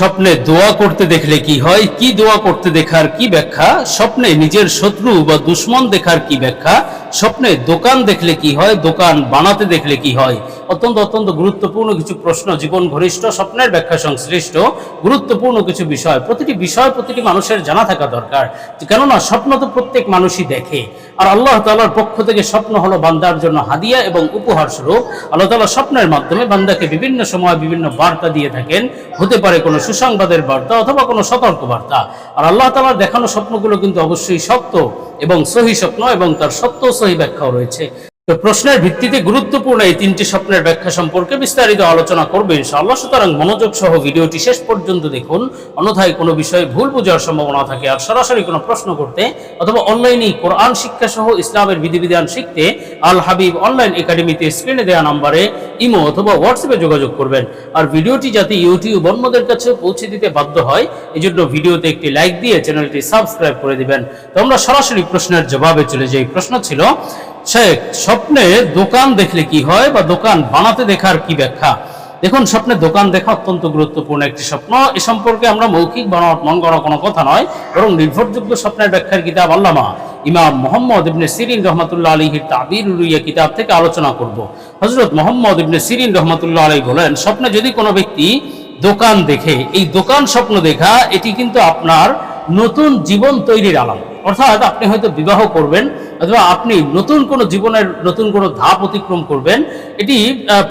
স্বপ্নে দোয়া করতে দেখলে কি হয়? কি দোয়া করতে দেখার কি ব্যাখ্যা? স্বপ্নে নিজের শত্রু বা দুশ্মন দেখার কি ব্যাখ্যা? স্বপ্নে দোকান দেখলে কি হয়, দোকান বানাতে দেখলে কি হয়? অত্যন্ত অত্যন্ত গুরুত্বপূর্ণ কিছু প্রশ্ন, জীবন ঘনিষ্ঠ স্বপ্নের ব্যাখ্যা সংশ্লিষ্ট, গুরুত্বপূর্ণ কিছু বিষয়, প্রতিটি বিষয়, প্রতিটি মানুষের জানা থাকা দরকার। কেননা স্বপ্ন তো প্রত্যেক মানুষই দেখে। আর আল্লাহ তাআলার পক্ষ থেকে স্বপ্ন হলো বান্দার জন্য হাদিয়া এবং উপহার স্বরূপ। আল্লাহ তাআলা স্বপ্নের মাধ্যমে বান্দাকে বিভিন্ন সময় বিভিন্ন বার্তা দিয়ে থাকেন। হতে পারে কোনো সুসংবাদের বার্তা অথবা কোনো সতর্ক বার্তা আর আল্লাহ তাআলার দেখানো স্বপ্নগুলো কিন্তু অবশ্যই সত্য এবং সহি স্বপ্ন এবং তার সত্য সহি ব্যাখ্যাও রয়েছে। তো প্রশ্নের ভিত্তিতে গুরুত্বপূর্ণ এই তিনটি স্বপ্নের ব্যাখ্যা সম্পর্কে বিস্তারিত আলোচনা করবে ইনশাআল্লাহ। সুতরাং মনোযোগ সহ ভিডিওটি শেষ পর্যন্ত দেখুন। অন্যথায় কোনো বিষয়ে ভুল বোঝার সম্ভাবনা থাকে আর সরাসরি কোনো প্রশ্ন করতে অথবা অনলাইনে কোরআন শিক্ষা সহ ইসলামের বিধিবিধান শিখতে আল হাবিব অনলাইন একাডেমিতে স্ক্রিনে দেওয়া নম্বরে ইমো অথবা হোয়াটসঅ্যাপে যোগাযোগ করবেন। আর ভিডিওটি যাতে ইউটিউব অন্যদের কাছে পৌঁছে দিতে বাধ্য হয় এই জন্য ভিডিওতে একটি লাইক দিয়ে চ্যানেলটি সাবস্ক্রাইব করে দিবেন। তো আমরা সরাসরি প্রশ্নের জবাবে চলে যাই। প্রশ্ন ছিল শেখ স্বপ্নে দোকান দেখলে কি হয় বা দোকান বানাতে দেখার কি ব্যাখ্যা? দেখুন, স্বপ্নে দোকান দেখা অত্যন্ত গুরুত্বপূর্ণ একটি স্বপ্ন। এ সম্পর্কে আমরা মৌখিক বা মন করা কোনো কথা নয়, বরং নির্ভরযোগ্য স্বপ্নের ব্যাখ্যার কিতাব আল্লামা ইমাম মোহাম্মদ ইবনে সিরিন রহমতুল্লাহ আলীহির তাবির উলুইয়া কিতাব থেকে আলোচনা করব। হজরত মোহাম্মদ ইবনে সিরিন রহমতুল্লাহ আলী বলেন, স্বপ্নে যদি কোনো ব্যক্তি দোকান দেখে, এই দোকান স্বপ্ন দেখা, এটি কিন্তু আপনার নতুন জীবন তৈরির আলাম অর্থাৎ আপনি হয়তো বিবাহ করবেন অথবা আপনি নতুন কোনো জীবনের নতুন কোনো ধাপ অতিক্রম করবেন, এটি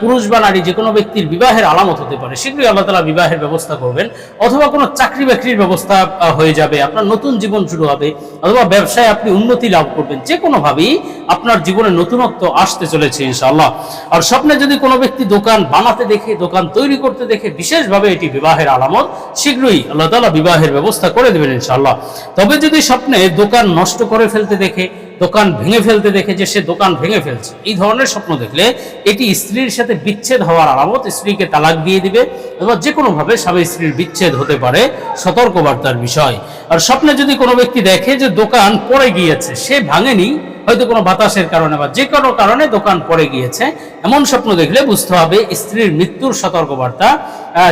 পুরুষ বা নারী যে কোনো ব্যক্তির বিবাহের আলামত হতে পারে। শীঘ্রই আল্লাহ তালা বিবাহের ব্যবস্থা করবেন, অথবা কোনো চাকরি বাকরির ব্যবস্থা হয়ে যাবে, আপনার নতুন জীবন শুরু হবে, অথবা ব্যবসায় আপনি উন্নতি লাভ করবেন যে কোনোভাবেই আপনার জীবনে নতুনত্ব আসতে চলেছে ইনশাআল্লাহ। আর স্বপ্নে যদি কোনো ব্যক্তি দোকান বানাতে দেখে, দোকান তৈরি করতে দেখে বিশেষভাবে এটি বিবাহের আলামত, শীঘ্রই আল্লাহ তালা বিবাহের ব্যবস্থা করে দেবেন ইনশাআল্লাহ। তবে যদি স্বপ্নে দোকান নষ্ট করে ফেলতে দেখে, দোকান ভেঙে ফেলতে দেখে যে সে দোকান ভেঙে ফেলছে। এই ধরনের স্বপ্ন দেখলে এটি স্ত্রীর সাথে বিচ্ছেদ হওয়ার আলামত স্ত্রীকে তালাক দিয়ে দিবে অথবা যে কোনোভাবে স্বামী স্ত্রীর বিচ্ছেদ হতে পারে সতর্কবার্তার বিষয়। আর স্বপ্নে যদি কোনো ব্যক্তি দেখে যে দোকান পড়ে গিয়েছে, সে ভাঙেনি হয়তো কোনো বাতাসের কারণে বা যে কোনো কারণে দোকান পড়ে গিয়েছে, এমন স্বপ্ন দেখলে বুঝতে হবে স্ত্রীর মৃত্যুর সতর্কবার্তা।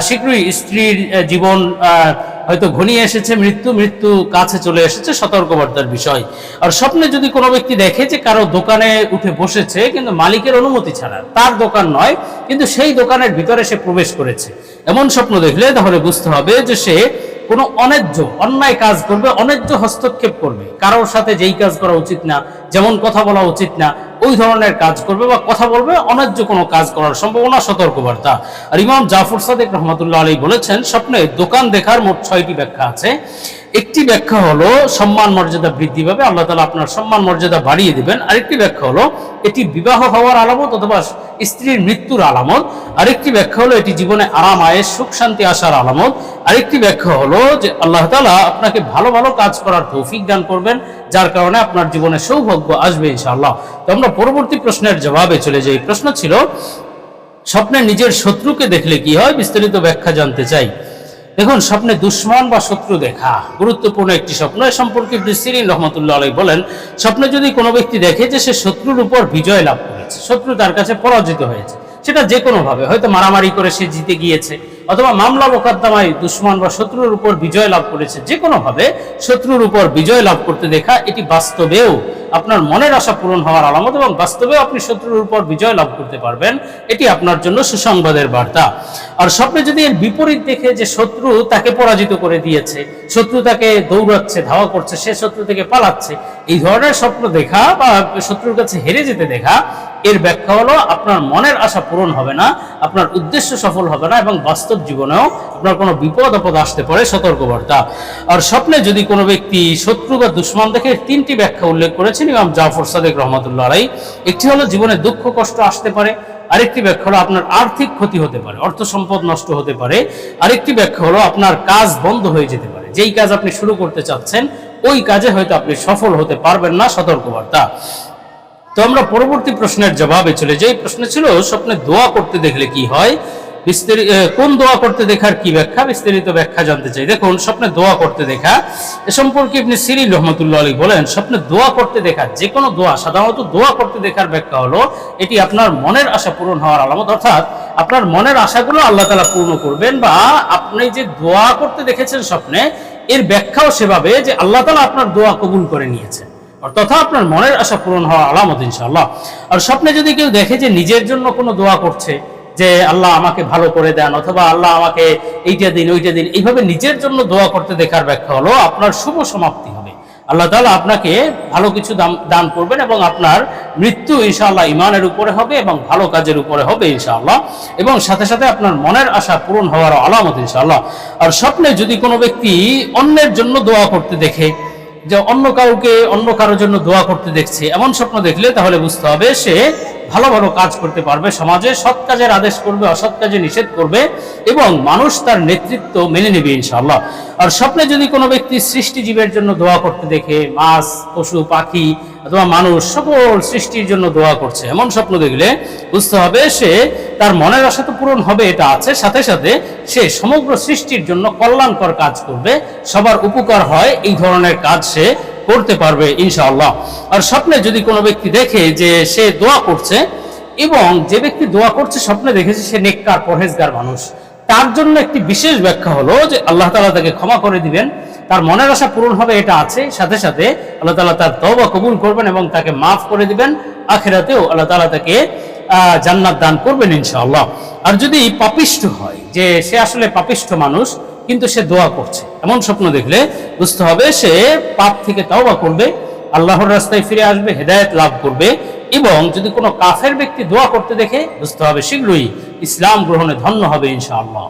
শীঘ্রই স্ত্রীর জীবন হয়তো ঘনিয়ে এসেছে, মৃত্যু মৃত্যু কাছে চলে এসেছে, সতর্কবার্তার বিষয়। আর স্বপ্নে যদি কোনো ব্যক্তি দেখে যে কারও দোকানে উঠে বসেছে, কিন্তু মালিকের অনুমতি ছাড়া, তার দোকান নয়, কিন্তু সেই দোকানের ভিতরে সে প্রবেশ করেছে, এমন স্বপ্ন দেখলে তাহলে বুঝতে হবে যে সে কোনো অন্যায্য অন্যায় কাজ করবে অন্যায্য হস্তক্ষেপ করবে। কারোর সাথে যেই কাজ করা উচিত না, যেমন কথা বলা উচিত না ওই ধরনের কাজ করবে বা কথা বলবে অন্যায্য কোনো কাজ করার সম্ভাবনা, সতর্কবার্তা। আর ইমাম জাফর সাদেক রহমতুল্লাহ আলী বলেছেন, স্বপ্নে দোকান দেখার মোট ছয়টি ব্যাখ্যা আছে। একটি ব্যাখ্যা হলো, সম্মান মর্যাদা বৃদ্ধি পাবে, আল্লাহ তালা আপনার সম্মান মর্যাদা বাড়িয়ে দিবেন। আরেকটি ব্যাখ্যা হলো, এটি বিবাহ হওয়ার আলামত অথবা স্ত্রীর মৃত্যুর আলামত। আরেকটি ব্যাখ্যা হলো, এটি জীবনে আরাম আয়ের সুখ, শান্তি আসার আলামত। আরেকটি ব্যাখ্যা হলো যে, আল্লাহ তালা আপনাকে ভালো ভালো কাজ করার তৌফিক দান করবেন। যার কারণে আপনার জীবনে সৌভাগ্য আসবে ইনশাআল্লাহ। তো আমরা পরবর্তী প্রশ্নের জবাবে চলে যাই। প্রশ্ন ছিল, স্বপ্নে নিজের শত্রুকে দেখলে কি হয়? বিস্তারিত ব্যাখ্যা জানতে চাই। দেখুন, স্বপ্নে দুশ্মন বা শত্রু দেখা গুরুত্বপূর্ণ একটি স্বপ্ন। এ সম্পর্কে সিরিন রহমতুল্লাহ আলাই বলেন, স্বপ্নে যদি কোনো ব্যক্তি দেখে যে সে শত্রুর উপর বিজয় লাভ করেছে, শত্রু তার কাছে পরাজিত হয়েছে সেটা যে কোনোভাবে হয়তো মারামারি করে সে জিতে গিয়েছে, অথবা মামলা মোকদ্দমায় দুশ্মন বা শত্রুর উপর বিজয় লাভ করেছে যে কোনোভাবে শত্রুর উপর বিজয় লাভ করতে দেখা, এটি বাস্তবেও আপনার মনের আশা পূরণ হওয়ার আলামত এবং বাস্তবেও আপনি শত্রুর উপর বিজয় লাভ করতে পারবেন, এটি আপনার জন্য সুসংবাদের বার্তা। আর স্বপ্নে যদি এর বিপরীত দেখে যে শত্রু তাকে পরাজিত করে দিয়েছে, শত্রু তাকে দৌড়াচ্ছে, ধাওয়া করছে, সে শত্রু থেকে পালাচ্ছে, এই ধরনের স্বপ্ন দেখা বা শত্রুর কাছে হেরে যেতে দেখা এর ব্যাখ্যা হলো আপনার মনের আশা পূরণ হবে না, আপনার উদ্দেশ্য সফল হবে না এবং বাস্তব জীবনেও আপনার কোনো বিপদ আপদ আসতে পারে সতর্কবার্তা। আর স্বপ্নে যদি কোনো ব্যক্তি শত্রু বা দুশ্মন দেখে তিনটি ব্যাখ্যা উল্লেখ করেছেন, ইমাম জাফর সাদেক রহমতুল্লাহ আলাই একটি হলো জীবনে দুঃখ, কষ্ট আসতে পারে, আরেকটি ব্যাখ্যা হলো আপনার আর্থিক ক্ষতি হতে পারে, অর্থ সম্পদ নষ্ট হতে পারে, আরেকটি ব্যাখ্যা হলো আপনার কাজ বন্ধ হয়ে যেতে পারে, যেই কাজ আপনি শুরু করতে চাচ্ছেন, ওই কাজে হয়তো আপনি সফল হতে পারবেন না, সতর্কবার্তা। তো আমরা পরবর্তী প্রশ্নের জবাবে চলে যাই। প্রশ্ন ছিল, স্বপ্নে দোয়া করতে দেখলে কি হয়? বিস্তারিত কোন দোয়া করতে দেখার কি ব্যাখ্যা? বিস্তারিত ব্যাখ্যা জানতে চাই। দেখুন, স্বপ্নে দোয়া করতে দেখা। এ সম্পর্কে আপনি সিরিল রহমতুল্লাহ আলী বলেন, স্বপ্নে দোয়া করতে দেখা যে কোনো দোয়া, সাধারণত দোয়া করতে দেখার ব্যাখ্যা হলো, এটি আপনার মনের আশা পূরণ হওয়ার আলামত। অর্থাৎ, আপনার মনের আশাগুলো আল্লাহ তালা পূর্ণ করবেন বা আপনি যে দোয়া করতে দেখেছেন স্বপ্নে, এর ব্যাখ্যাও সেভাবে যে আল্লাহ তালা আপনার দোয়া কবুল করে নিয়েছেন। তথা আপনার মনের আশা পূরণ হওয়ার আলামত, ইনশাআল্লাহ। আর স্বপ্নে যদি কেউ দেখে যে নিজের জন্য কোনো দোয়া করছে, যে আল্লাহ আমাকে ভালো করে দেন, অথবা আল্লাহ আমাকে এইটা দিন, ওইটা দিন, এইভাবে নিজের জন্য দোয়া করতে দেখার ব্যাখ্যা হলো, আপনার শুভ সমাপ্তি হবে। আল্লাহ তাআলা আপনাকে ভালো কিছু দাম- দান করবেন এবং আপনার মৃত্যু, ইনশাআল্লাহ ইমানের উপরে হবে এবং ভালো কাজের উপরে হবে, ইনশাআল্লাহ। এবং সাথে সাথে আপনার মনের আশা পূরণ হওয়ার আলামত, ইনশাআল্লাহ। আর স্বপ্নে যদি কোনো ব্যক্তি অন্যের জন্য দোয়া করতে দেখে যে অন্য কাউকে অন্য কারোর জন্য দোয়া করতে দেখছে, এমন স্বপ্ন দেখলে তাহলে বুঝতে হবে সে ভালো ভালো কাজ করতে পারবে, সমাজে সৎ কাজের আদেশ করবে, অসৎ কাজে নিষেধ করবে এবং মানুষ তার নেতৃত্ব মেনে নেবে ইনশাল্লাহ আর স্বপ্নে যদি কোনো ব্যক্তি সৃষ্টিজীবের জন্য দোয়া করতে দেখে, মাছ, পশু, পাখি অথবা মানুষ, সকল সৃষ্টির জন্য দোয়া করছে, এমন স্বপ্ন দেখলে বুঝতে হবে সে তার মনের আশা তো পূরণ হবে, এটা আছে। সাথে সাথে সে সমগ্র সৃষ্টির জন্য কল্যাণকর কাজ করবে, সবার উপকার হয়, এই ধরনের কাজ সে করতে পারবে ইনশাআল্লাহ। আর স্বপ্নে যদি কোনো ব্যক্তি দেখে যে সে দোয়া করছে এবং যে ব্যক্তি দোয়া করছে স্বপ্নে দেখেছে সে নেককার, পরহেজগার মানুষ, তার জন্য একটি বিশেষ ব্যাখ্যা হলো যে আল্লাহ তাআলা তাকে ক্ষমা করে দিবেন। তার মনের আশা পূরণ হবে, এটা আছে। সাথে সাথে আল্লাহ তাআলা তার তওবা কবুল করবেন এবং তাকে মাফ করে দিবেন। আখেরাতেও আল্লাহ তাআলা তাকে জান্নাত দান করবেন ইনশাআল্লাহ। আর যদি পাপিষ্ঠ হয়, যে সে আসলে পাপিষ্ঠ মানুষ কিন্তু সে দোয়া করছে। এমন স্বপ্ন দেখলে বুঝতে হবে সে পাপ থেকে তাওবা করবে, আল্লাহর রাস্তায় ফিরে আসবে, হেদায়ত লাভ করবে এবং যদি কোনো কাফের ব্যক্তি দোয়া করতে দেখে, বুঝতে হবে শীঘ্রই ইসলাম গ্রহণে ধন্য হবে ইনশাআল্লাহ।